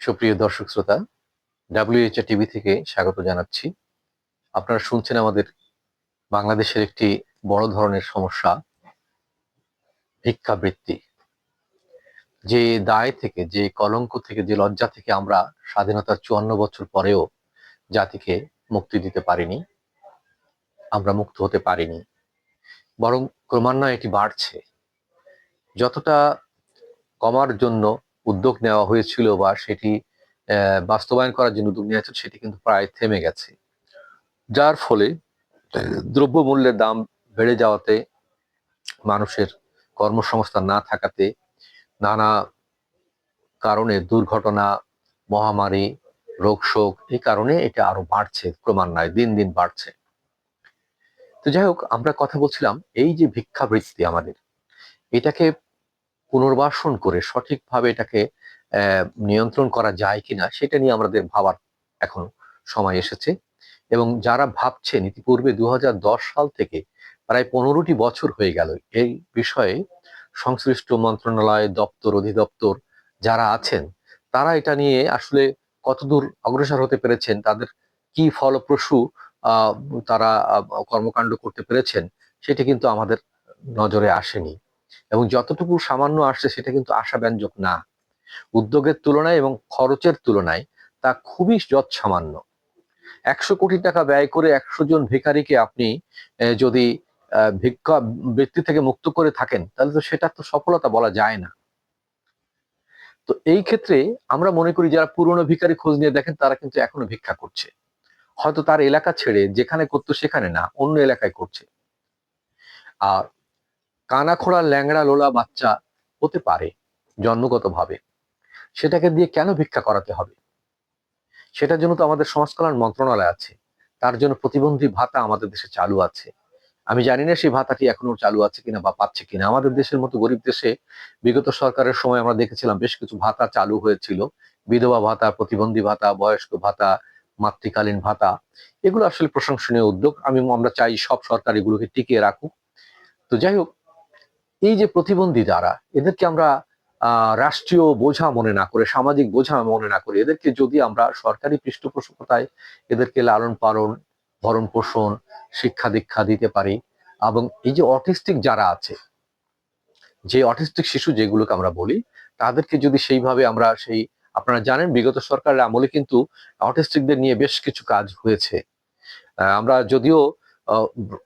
সুপ্রিয় দর্শক শ্রোতা ডাব্লিউএইচআর টিভি থেকে স্বাগত জানাচ্ছি। আপনারা শুনছেন আমাদের বাংলাদেশের একটি বড় ধরনের সমস্যা, ভিক্ষাবৃত্তি। যে দায় থেকে, যে কলঙ্ক থেকে, যে লজ্জা থেকে আমরা স্বাধীনতার চুয়ান্ন বছর পরেও জাতিকে মুক্তি দিতে পারিনি, আমরা মুক্ত হতে পারিনি, বরং ক্রমান্বয়ে এটি বাড়ছে। যতটা কমার জন্য উদ্যোগ নেওয়া হয়েছিল বা সেটি বাস্তবায়ন করার জন্য উদ্যোগ নেওয়া সেটি কিন্তু প্রায় থেমে গেছে। যার ফলে দ্রব্যমূল্যের দাম বেড়ে যাওয়াতে, মানুষের কর্মসংস্থান না থাকাতে, নানা কারণে দুর্ঘটনা, মহামারী রোগ শোক এই কারণে এটা আরও বাড়ছে, ক্রমান্বয়ে, দিন দিন বাড়ছে। তো যাই হোক, আমরা কথা বলছিলাম, এই যে ভিক্ষাবৃত্তি আমাদের, এটাকে পুনর্বাসন করে সঠিকভাবে এটাকে নিয়ন্ত্রণ করা যায় কিনা সেটা নিয়ে আমাদের ভাবার এখন সময় এসেছে। এবং যারা ভাবছেন ইতিপূর্বে দু হাজার দশ সাল থেকে প্রায় পনেরোটি বছর হয়ে গেল, এই বিষয়ে সংশ্লিষ্ট মন্ত্রণালয়, দপ্তর, অধিদপ্তর যারা আছেন, তারা এটা নিয়ে আসলে কতদূর অগ্রসর হতে পেরেছেন, তাদের কি ফলপ্রসূ তারা কর্মকাণ্ড করতে পেরেছেন, সেটি কিন্তু আমাদের নজরে আসেনি। এবং যতটুকু সামান্য আসছে সেটা কিন্তু আশাব্যঞ্জক না। উদ্যোগের তুলনায় এবং খরচের তুলনায় তা খুবই যৎসামান্য। একশো কোটি টাকা ব্যয় করে একশো জন ভিখারিকে আপনি যদি ভিক্ষা, বৃত্তি থেকে মুক্ত করে থাকেন, তাহলে তো সেটা তো সফলতা বলা যায় না। তো এই ক্ষেত্রে আমরা মনে করি যারা পুরনো ভিখারি খোঁজ নিয়ে দেখেন, তারা কিন্তু এখনও ভিক্ষা করছে। হয়তো তার এলাকা ছেড়ে যেখানে করতো সেখানে না, অন্য এলাকায় করছে। আর কানা খোড়া ল্যাংড়া লোলা বাচ্চা হতে পারে জন্মগতভাবে। সেটাকে দিয়ে কেন ভিক্ষা করাতে হবে? সেটার জন্য তো আমাদের সমাজ কল্যাণ মন্ত্রণালয় আছে। তার জন্য প্রতিবন্ধী ভাতা আমাদের দেশে চালু আছে। আমি জানি না সেই ভাতাটি এখনও চালু আছে কিনা বা পাচ্ছে কিনা। আমাদের দেশের মতো গরিব দেশে বিগত সরকারের সময় আমরা দেখেছিলাম বেশ কিছু ভাতা চালু হয়েছিল। বিধবা ভাতা, প্রতিবন্ধী ভাতা, বয়স্ক ভাতা, মাতৃকালীন ভাতা। এগুলো আসলে প্রশংসনীয় উদ্যোগ। আমি, আমরা চাই সব সরকার এগুলোকে টিকিয়ে রাখুক। তো যাই হোক এই যে প্রতিবন্ধী যারা, এদেরকে আমরা রাষ্ট্রীয় বোঝা মনে না করে, সামাজিক বোঝা মনে না করে, এদেরকে যদি আমরা সরকারি পৃষ্ঠপোষকতায় এদেরকে লালন পালন, ভরণ পোষণ, শিক্ষা দীক্ষা দিতে পারি, এবং এই যে অটিস্টিক যারা আছে, যে অটিস্টিক শিশু যেগুলোকে আমরা বলি, তাদেরকে যদি সেইভাবে আমরা সেই, আপনারা জানেন বিগত সরকারের আমলে কিন্তু অটিস্টিকদের নিয়ে বেশ কিছু কাজ হয়েছে। আমরা যদিও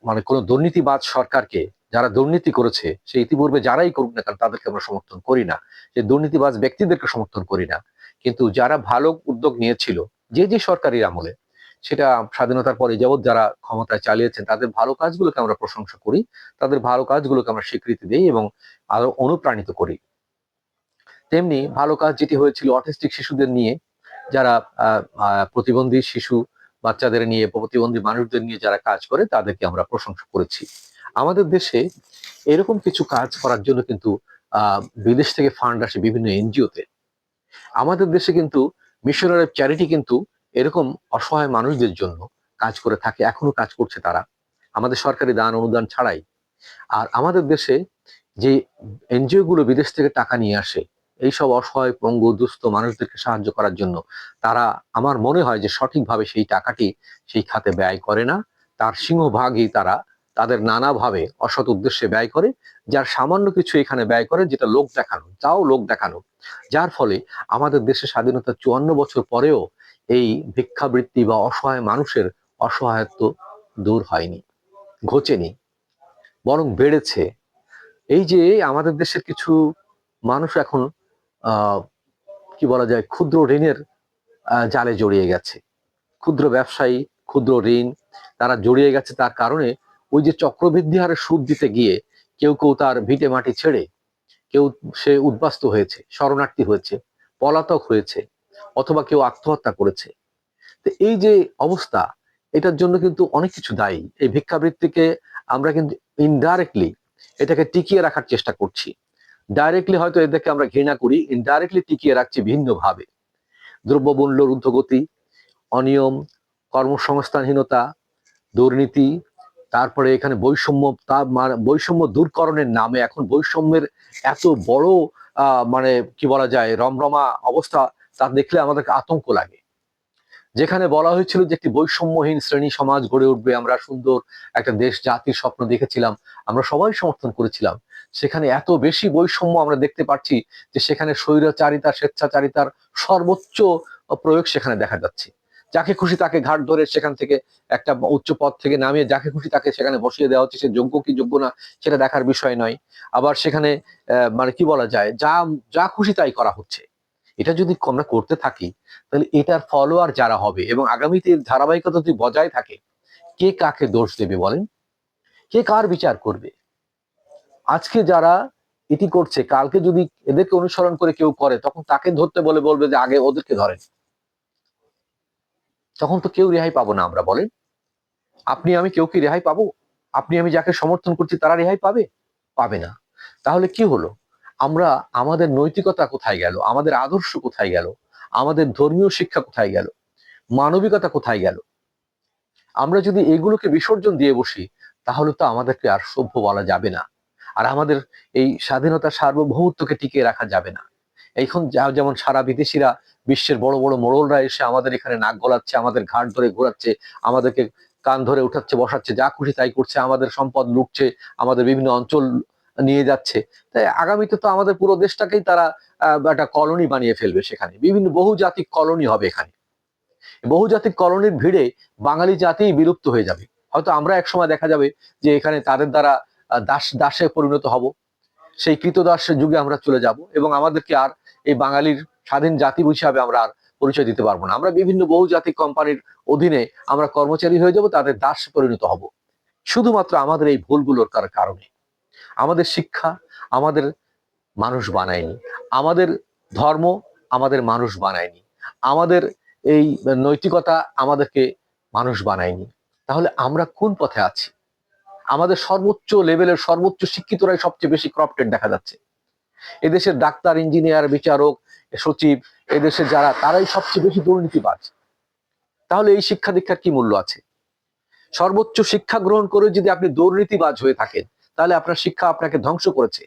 মানে কোনো দুর্নীতিবাজ সরকারকে যারা দুর্নীতি করেছে, সে ইতিপূর্বে যারাই করুক না কেন তাদেরকে আমরা সমর্থন করি না। যে দুর্নীতিবাজ ব্যক্তিদেরকে সমর্থন করি না। কিন্তু যারা ভালো উদ্যোগ নিয়েছিল, যে যে সরকারি আমলে, সেটা স্বাধীনতার পরে যাবৎ যারা ক্ষমতায় চালিয়েছেন, তাদের ভালো কাজগুলোকে আমরা প্রশংসা করি, তাদের ভালো কাজগুলোকে আমরা স্বীকৃতি দিই এবং আরও অনুপ্রাণিত করি। তেমনি ভালো কাজ যেটি হয়েছিল অটিস্টিক শিশুদের নিয়ে, যারা প্রতিবন্ধী শিশু বাচ্চাদের নিয়ে প্রতিবন্ধী মানুষদের নিয়ে যারা কাজ করে, তাদেরকে আমরা প্রশংসা করেছি। আমাদের দেশে এরকম কিছু কাজ করার জন্য কিন্তু বিদেশ থেকে ফান্ড আসে বিভিন্ন এনজিওতে আমাদের দেশে কিন্তু মিশনারি চ্যারিটি কিন্তু এরকম অসহায় মানুষদের জন্য কাজ করে থাকে, এখনও কাজ করছে তারা। আমাদের সরকারি দান অনুদান ছাড়াই। আর আমাদের দেশে যে এনজিও গুলো বিদেশ থেকে টাকা নিয়ে আসে এইসব অসহায়, পঙ্গু, দুস্থ মানুষদেরকে সাহায্য করার জন্য তারা আমার মনে হয় যে সঠিকভাবে সেই টাকাটি সেই খাতে ব্যয় করে না। তার সিংহভাগই তারা তাদের নানাভাবে অসৎ উদ্দেশ্যে ব্যয় করে, যার সামান্য কিছু এখানে ব্যয় করে যেটা লোক দেখানো তাও লোক দেখানো। যার ফলে আমাদের দেশে স্বাধীনতা চুয়ান্ন বছর পরেও এই ভিক্ষাবৃত্তি বা অসহায় মানুষের অসহায়ত্ব দূর হয়নি, ঘোচেনি, বরং বেড়েছে। এই যে আমাদের দেশের কিছু মানুষ এখন কি বলা যায়, ক্ষুদ্র ঋণের জালে জড়িয়ে গেছে। ক্ষুদ্র ব্যবসায়ী, ক্ষুদ্র ঋণ, তারা জড়িয়ে গেছে তার কারণে ওই যে চক্রবৃদ্ধি হারে সুদ দিতে গিয়ে কেউ কেউ তার ভিটে মাটি ছেড়ে কেউ সে উদ্বাস্ত হয়েছে, শরণার্থী হয়েছে, পলাতক হয়েছে, অথবা কেউ আত্মহত্যা করেছে। তো এই যে অবস্থা, এটার জন্য কিন্তু অনেক কিছু দায়ী। এই ভিক্ষাবৃত্তিকে আমরা কিন্তু ইনডাইরেক্টলি এটাকে টিকিয়ে রাখার চেষ্টা করছি। ডাইরেক্টলি হয়তো এদেরকে আমরা ঘৃণা করি ইনডাইরেক্টলি টিকিয়ে রাখছি ভিন্নভাবে। দ্রব্যমূল্যর ঊর্ধ্বগতি, অনিয়ম, কর্মসংস্থানহীনতা, দুর্নীতি, তারপরে এখানে বৈষম্য তা মানে বৈষম্য দূরকরণের নামে এখন বৈষম্যের এত বড় মানে কি বলা যায়, রমরমা অবস্থা, তা দেখলে আমাদেরকে আতঙ্ক লাগে। যেখানে বলা হয়েছিল যে একটি বৈষম্যহীন শ্রেণি সমাজ গড়ে উঠবে, আমরা সুন্দর একটা দেশ, জাতির স্বপ্ন দেখেছিলাম, আমরা সবাই সমর্থন করেছিলাম। সেখানে এত বেশি বৈষম্য আমরা দেখতে পাচ্ছি যে সেখানে স্বৈরাচারিতা, স্বেচ্ছাচারিতার সর্বোচ্চ প্রয়োগ সেখানে দেখা যাচ্ছে। যাকে খুশি তাকে ঘাট ধরে সেখান থেকে একটা উচ্চ পদ থেকে নামিয়ে, যাকে খুশি তাকে সেখানে বসিয়ে দেওয়া হচ্ছে, সে যোগ্য কি যোগ্য না সেটা দেখার বিষয় নয়। আবার সেখানে মানে কি বলা যায়, যা যা খুশি তাই করা হচ্ছে। এটা যদি আমরা করতে থাকি, তাহলে এটার ফলোয়ার যারা হবে এবং আগামীতে ধারাবাহিকতা যদি বজায় থাকে, কে কাকে দোষ দেবে বলেন? কে কার বিচার করবে? আজকে যারা এটি করছে, কালকে যদি এদেরকে অনুসরণ করে কেউ করে, তখন তাকে ধরতে বলে বলবে যে আগে ওদেরকে ধরেন। তখন তো কেউ রেহাই পাবো না আমরা, বলেন। আপনি আমি কেউ কি রেহাই পাবো? আপনি আমি যাকে সমর্থন করছি তারা রেহাই পাবে? পাবে না। তাহলে কি হলো? আমরা, আমাদের নৈতিকতা কোথায় গেল? আমাদের আদর্শ কোথায় গেল? আমাদের ধর্মীয় শিক্ষা কোথায় গেল? মানবিকতা কোথায় গেল? আমরা যদি এগুলোকে বিসর্জন দিয়ে বসি, তাহলে তো আমাদেরকে আর সভ্য বলা যাবে না। আর আমাদের এই স্বাধীনতা সার্বভৌমত্বকে টিকিয়ে রাখা যাবে না। এখন যেমন সারা বিদেশিরা, বিশ্বের বড় বড় মোড়লরা এসে আমাদের এখানে নাক গলাচ্ছে, আমাদের ঘাট ধরে ঘোরাচ্ছে, আমাদেরকে কান ধরে উঠাচ্ছে, বসাচ্ছে, যা খুশি তাই করছে, আমাদের সম্পদ লুটছে, আমাদের বিভিন্ন অঞ্চল নিয়ে যাচ্ছে। তাই আগামীতে তো আমাদের পুরো দেশটাকেই তারা একটা কলোনি বানিয়ে ফেলবে সেখানে। বিভিন্ন বহুজাতিক কলোনি হবে এখানে। বহুজাতিক কলোনির ভিড়ে বাঙালি জাতি বিলুপ্ত হয়ে যাবে। হয়তো আমরা একসময় দেখা যাবে যে এখানে তাদের দ্বারা দাস, দাসে পরিণত হব। সেই কৃতদাস যুগে আমরা চলে যাব এবং আমাদেরকে আর এই বাঙালির স্বাধীন জাতি হিসাবে আমরা আর পরিচয় দিতে পারব না। আমরা বিভিন্ন বহুজাতিক কোম্পানির অধীনে আমরা কর্মচারী হয়ে যাব, তাদের দাস পরিণত হব। শুধুমাত্র আমাদের এই ভুলগুলোর কার- কারণে। আমাদের শিক্ষা আমাদের মানুষ বানায়নি। আমাদের ধর্ম আমাদের মানুষ বানায়নি। আমাদের এই নৈতিকতা আমাদেরকে মানুষ বানায়নি। তাহলে আমরা কোন পথে আছি? আমাদের সর্বোচ্চ লেভেলের সর্বোচ্চ শিক্ষিতরাই সবচেয়ে বেশি ক্রপটেড দেখা যাচ্ছে। এদেশের ডাক্তার ইঞ্জিনিয়ার বিচারক, সচিব এদেশের যারা, তারাই সবচেয়ে বেশি দুর্নীতিবাজ। তাহলে এই শিক্ষা দীক্ষার কি মূল্য আছে? সর্বোচ্চ শিক্ষা গ্রহণ করে যদি আপনি দুর্নীতিবাজ হয়ে থাকেন, তাহলে আপনার শিক্ষা আপনাকে ধ্বংস করেছে।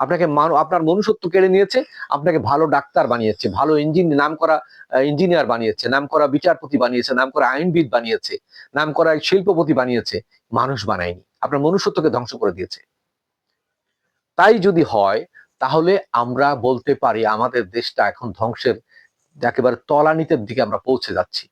আপনাকে আপনার মনুষ্যত্ব কেড়ে নিয়েছে, আপনাকে ভালো ডাক্তার বানিয়েছে, ভালো ইঞ্জিন নাম করা ইঞ্জিনিয়ার বানিয়েছে নাম করা বিচারপতি বানিয়েছে নাম করা আইনবিদ বানিয়েছে নাম করা শিল্পপতি বানিয়েছে, মানুষ বানায়নি, আপনার মনুষ্যত্বকে ধ্বংস করে দিয়েছে। তাই যদি হয়, তাহলে আমরা বলতে পারি আমাদের দেশটা এখন ধ্বংসের একেবারে তলানিতের দিকে আমরা পৌঁছে যাচ্ছি।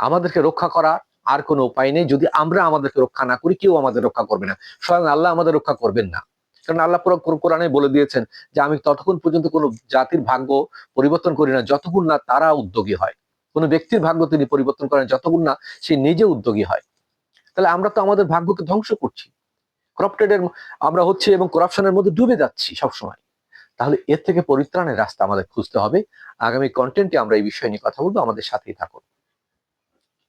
আমাদেরকে রক্ষা করা আর কোনো উপায় নেই, যদি আমরা আমাদেরকে রক্ষা না করি, কেউ আমাদের রক্ষা করবে না। স্বয়ং আল্লাহ আমাদের রক্ষা করবেন না। কারণ আল্লাহ কোরআনে বলে দিয়েছেন যে আমি ততক্ষণ পর্যন্ত কোনো জাতির ভাগ্য পরিবর্তন করি না, যতক্ষণ না তারা উদ্যোগী হয়। কোনো ব্যক্তির ভাগ্য তিনি পরিবর্তন করেন, যতক্ষণ না সে নিজে উদ্যোগী হয়। তাহলে আমরা তো আমাদের ভাগ্যকে ধ্বংস করছি। ক্রপটেডের আমরা হচ্ছে এবং করাপশনের মধ্যে ডুবে যাচ্ছি সবসময়। তাহলে এর থেকে পরিত্রাণের রাস্তা আমাদের খুঁজতে হবে। আগামী কন্টেন্টে আমরা এই বিষয় নিয়ে কথা বলব। আমাদের সাথেই থাকুন।